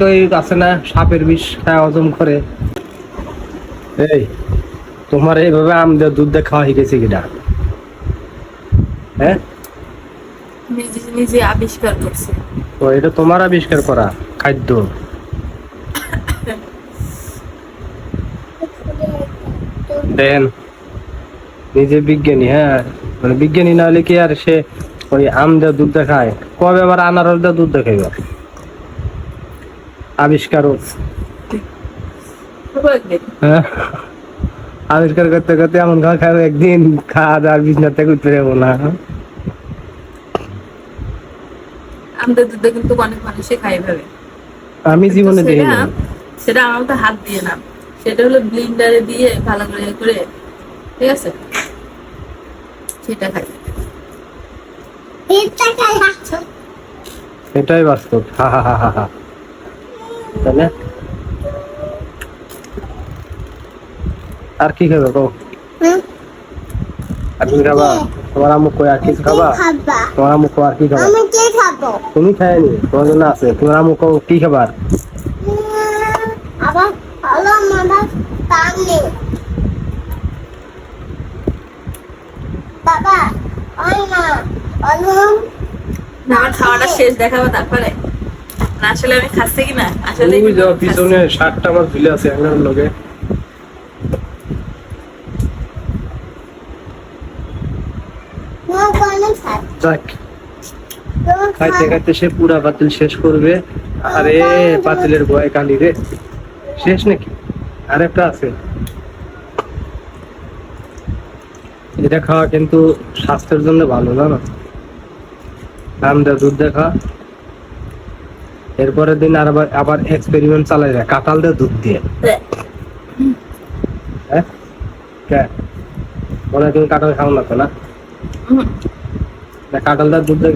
অনেকে ওই আছে না সাপের বিষ খায় হজম করে। এই তোমার এইভাবে আম দিয়ে দুধ দিয়ে খাওয়া শিখেছে কিনা? হ্যাঁ? নিজে নিজে আবিষ্কার করছে। তো এটা তোমার আবিষ্কার করা খাদ্য। দেন নিজে বিজ্ঞানী হ্যাঁ মানে বিজ্ঞানী না হলে কি আর সে ওই আম দিয়ে দুধ দেখায় কবে আবার আনারস দিয়ে দুধ দিয়ে একদিন হ্যাঁ? আবিষ্কার করতে করতে এমন খাওয়া খাব একদিন খাওয়া দাওয়ার বিছনা থেকে উঠতে যাব না। আমাদের দুধে কিন্তু অনেক মানুষই খাই ভাবে আমি জীবনে দেখি সেটা সেটা আমার তো হাত দিয়ে না। সেটা হলো ব্লিন্ডারে দিয়ে ভালো করে করে ঠিক আছে? সেটা খাই। এটাই বাস্তব। হা হা হা হা। না আর কি খাবে কো আর কি খাবা? তোমার আম্মু কই? আর কিছু খাবা? তোমার আম্মু কই? আর কি খাবা? আমি কে খাব? তুমি খায়নি তোমার জন্য আছে। তোমার আম্মু কও কি খাবার? আবার হলো আমার সামনে বাবা ওই না অলুম না, খাওয়াটা শেষ দেখাবো তারপরে। না আসলে আমি খাচ্ছি কিনা? আসলে ওই যাও পিছনে শার্টটা আমার ঝুলে আছে একজন লোকে না কোন খাত যাক। খাইতে খাইতে সে পুরা পাতিল শেষ করবে। আরে পাতিলের ভয় কালি রে। শেষ নাকি? আর একটা আছে। এটা খাওয়া কিন্তু স্বাস্থ্যের জন্য ভালো জানো? আমদা দুধ দেখা। এরপরের দিন আর আবার এক্সপেরিমেন্ট চালাই যায়। কাঁঠাল দিয়ে দুধ দিয়ে। হ্যাঁ? মনে তুমি কাঁঠাল খাও না তো না?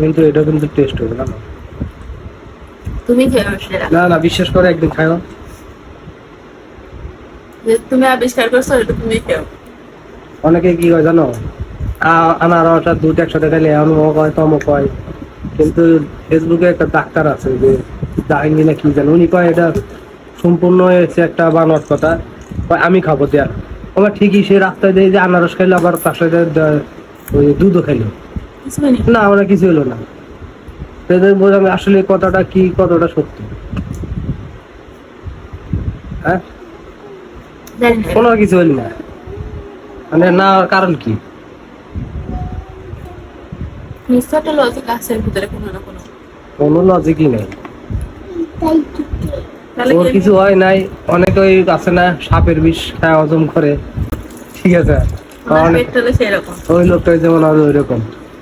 কিন্তু এটা কিন্তু টেস্ট হবে না তুমি খেয়ে না না বিশ্বাস করে একদিন খাও তুমি আবিষ্কার করছ এটা তুমি খেও অনেকে কি হয় জানো? আনারস আর দুধ একসাথে খেলে অমুক হয় তমুক হয় কিন্তু ফেসবুকে একটা ডাক্তার আছে যে জাহাঙ্গীর না কি জানো। উনি কয় এটা সম্পূর্ণ হয়েছে একটা বানর কথা। আমি খাব দেয়া। আমার ঠিকই সে রাস্তায় দিয়ে যে আনারস খাইলো আবার তার সাথে ওই দুধও খাইলো। না আমরা কিছু হলো না। তাদের বোঝাবে আসলে কথাটা কি কতটা সত্যি? হ্যাঁ? কোনো কিছু হইল না। মানে না কারণ কি? লজিক আছে ভিতরে কোনো না কোনো। কোনো লজিকই নেই। ওর কিছু হয় নাই অনেকে ওই আছে না সাপের বিষ খায় হজম করে। ঠিক আছে? ওই লোকটা যেমন হবে ওই রকম